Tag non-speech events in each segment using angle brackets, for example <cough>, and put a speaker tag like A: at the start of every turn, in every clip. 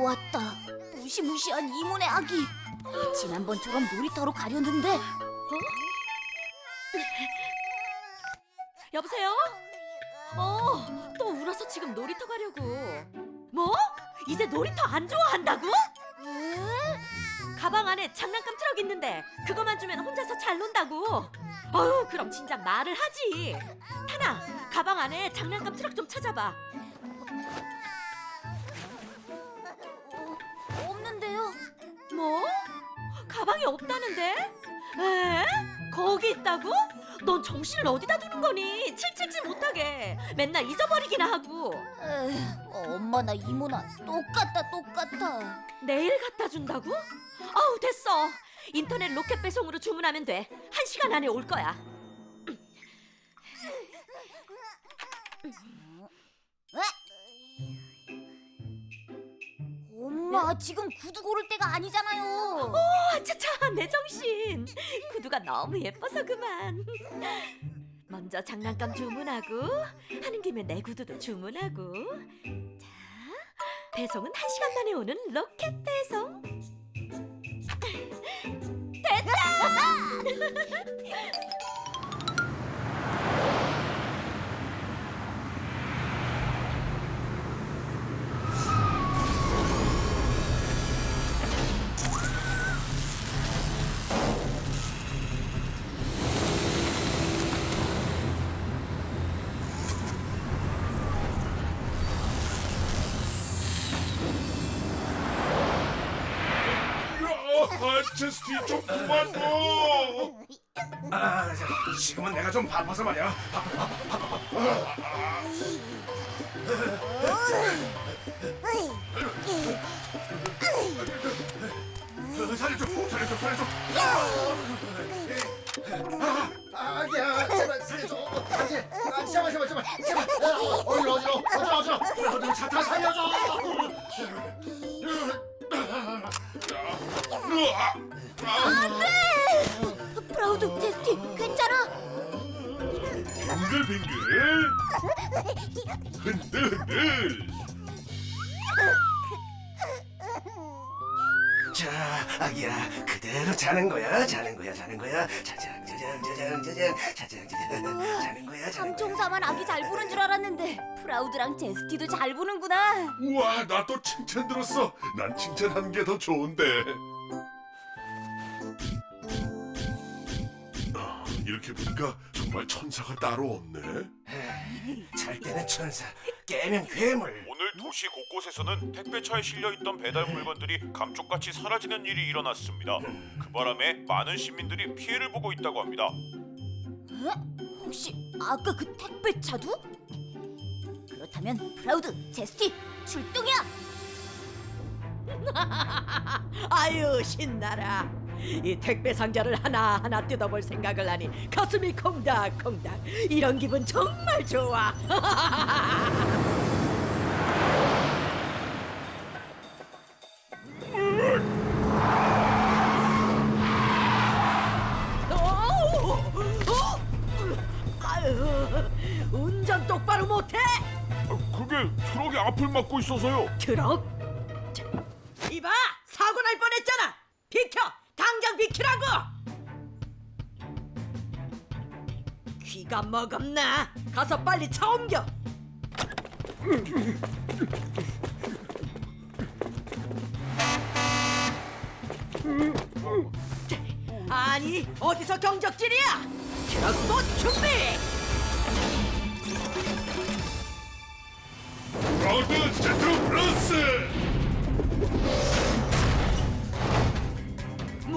A: 또 왔다. 무시무시한 이문의 아기. 지난번처럼 놀이터로 가려는데
B: 여보세요? 어, 또 울어서 지금 놀이터 가려고. 뭐? 이제 놀이터 안 좋아한다고? 가방 안에 장난감 트럭 있는데 그거만 주면 혼자서 잘 논다고. 어휴, 그럼 진작 말을 하지. 타나, 가방 안에 장난감 트럭 좀 찾아봐. 뭐? 가방이 없다는데? 에? 거기 있다고? 넌 정신을 어디다 두는 거니? 칠칠치 못하게 맨날 잊어버리기나 하고
A: 에휴, 엄마나 이모나 똑같다 똑같아.
B: 내일 갖다 준다고? 아우 됐어 인터넷 로켓 배송으로 주문하면 돼한 시간 안에 올 거야
A: 지금 구두 고를 때가 아니잖아요.
B: 아차차 내 정신. 구두가 너무 예뻐서 그만. 먼저 장난감 주문하고 하는 김에 내 구두도 주문하고. 자 배송은 한 시간 만에 오는 로켓 배송 <laughs>
C: 아, 제스티 좀 그만 둬.
D: 아, 자, 지금은 내가 좀 바빠서 말이야. 어, 살려줘, 살려줘, 살려줘. 아, 아니야, 살려줘. 아니, 아, 제발, 제발, 제발, 제발. 아, 어디로, 어디로, 어디로, 어디로, 어디로, 어디로, 차타 살려줘.
C: 으 아, 아,
A: 프라우드 제스티 괜찮아?
C: 빙글빙글. 흔들흔들.
D: 자, 아기야, 그대로 자는 거야, 자는 거야, 자는 거야. 자장, 자장, 자장, 자장, 자장, 자장, 자는 거야, 자는 거야.
A: 삼총사만 아기 잘 보는 줄 알았는데 프라우드랑 제스티도 잘 보는구나.
C: 우와, 나 또 칭찬 들었어. 난 칭찬하는 게 더 좋은데. 이렇게 보니까 정말 천사가 따로 없네.
D: 잘 때는 천사, 깨면 괴물.
E: 오늘 도시 곳곳에서는 택배차에 실려있던 배달 물건들이 감쪽같이 사라지는 일이 일어났습니다. 그 바람에 많은 시민들이 피해를 보고 있다고 합니다.
A: 에? 혹시 아까 그 택배 차도? 그렇다면 프라우드 제스티 출동이야. <laughs>
B: 아유 신나라 이 택배 상자를 하나하나 뜯어볼 생각을 하니 가슴이 콩닥콩닥 이런 기분 정말 좋아 <laughs> 어? 아유, 운전 똑바로 못해
E: 그게 트럭이 앞을 막고 있어서요.
B: 트럭? 자, 이봐 사고 날 뻔했잖아 비켜 당장 비키라고! 귀가 먹었나? 가서 빨리 차 옮겨. 아니 어디서 경적질이야? 트럭도 준비!
C: 브라우드 제트 플러스.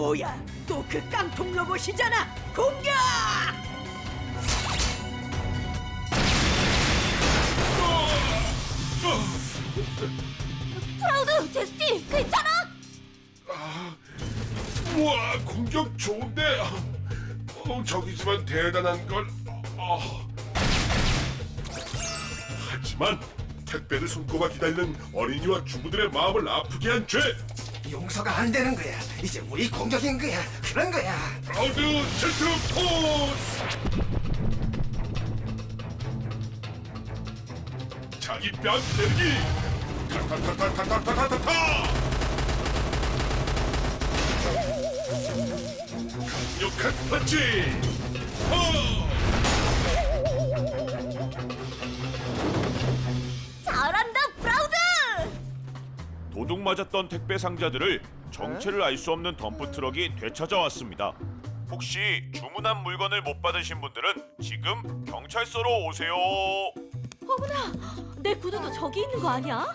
B: 뭐야 또 그 깡통 로봇이잖아 공격
A: 프라우드 제스티 괜찮아?
C: 우와, 공격 좋은데. 어, 적이지만 대단한 걸. 어. 하지만 택배를 손꼽아 기다리는 어린이와 주부들의 마음을 아프게 한 죄.
D: 용서가 안 되는 거야. 이제 우리 공격인 거야. 그런 거야.
C: 브라우드 제트 포스. 자기 뺨 때리기. 타타타타타타타타타! 강력한 펀치! 어!
E: 맞았던 택배 상자들을 정체를 알 수 없는 덤프 트럭이 되찾아왔습니다. 혹시 주문한 물건을 못 받으신 분들은 지금 경찰서로 오세요.
B: 내 구두도 저기 있는 거 아니야?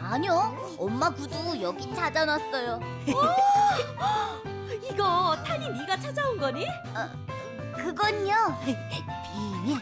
A: 아니요, 엄마 구두 여기 찾아놨어요.
B: 이거 탄이 네가 찾아온 거니?
A: 그건요, <laughs> 비밀.